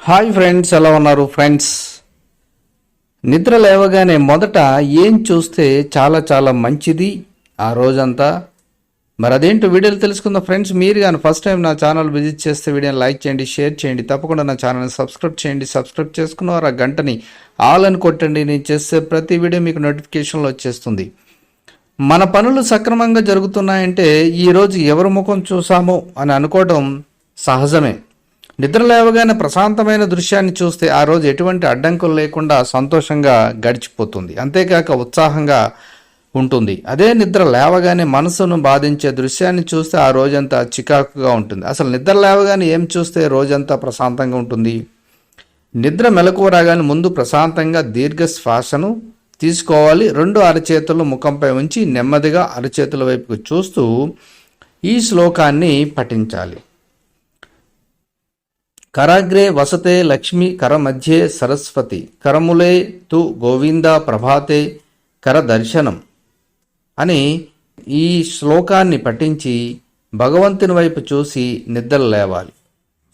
Hi friends ఎలా ఉన్నారు friends నిద్ర లేవగానే మొదట ఏం చూస్తే చాలా చాలా మంచిది ఆ రోజంతా? మరి అదేంటో వీడియోలు తెలుసుకుందాం ఫ్రెండ్స్ మీరు కానీ ఫస్ట్ టైం నా ఛానల్ విజిట్ చేస్తే వీడియోని లైక్ చేయండి షేర్ చేయండి తప్పకుండా నా ఛానల్ని సబ్స్క్రైబ్ చేయండి సబ్స్క్రైబ్ చేసుకున్న వారు ఆ గంటని ఆల్ అని కొట్టండి. నేను చేస్తే ప్రతి వీడియో మీకు నోటిఫికేషన్లో వచ్చేస్తుంది. మన పనులు సక్రమంగా జరుగుతున్నాయంటే ఈరోజు ఎవరి ముఖం చూసామో అని అనుకోవడం సహజమే. నిద్ర లేవగానే ప్రశాంతమైన దృశ్యాన్ని చూస్తే ఆ రోజు ఎటువంటి అడ్డంకులు లేకుండా సంతోషంగా గడిచిపోతుంది. అంతేకాక ఉత్సాహంగా ఉంటుంది. అదే నిద్ర లేవగానే మనసును బాధించే దృశ్యాన్ని చూస్తే ఆ రోజంతా చికాకుగా ఉంటుంది. అసలు నిద్ర లేవగానే ఏం చూస్తే రోజంతా ప్రశాంతంగా ఉంటుంది? నిద్ర మెలకువ రాగానే ముందు ప్రశాంతంగా దీర్ఘ శ్వాసను తీసుకోవాలి. రెండు అరచేతులు ముఖంపై ఉంచి నెమ్మదిగా అరచేతుల వైపుకు చూస్తూ ఈ శ్లోకాన్ని పఠించాలి. కరాగ్రే వసతే లక్ష్మి కర మధ్యే సరస్వతి కరములే తు గోవింద ప్రభాతే కర దర్శనం అని ఈ శ్లోకాన్ని పఠించి భగవంతుని వైపు చూసి నిద్ర లేవాలి.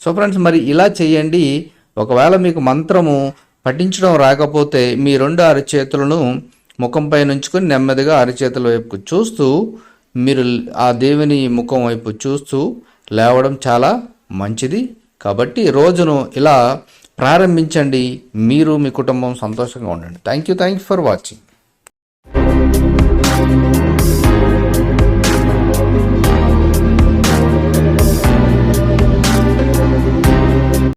సో ఫ్రెండ్స్ మరి ఇలా చేయండి. ఒకవేళ మీకు మంత్రము పఠించడం రాకపోతే మీ రెండు అరచేతులను ముఖంపై నుంచుకొని నెమ్మదిగా అరచేతుల వైపుకు చూస్తూ మీరు ఆ దేవుని ముఖం వైపు చూస్తూ లేవడం చాలా మంచిది. కాబట్టి రోజును ఇలా ప్రారంభించండి. మీరు మీ కుటుంబం సంతోషంగా ఉండండి. Thank you thank you for watching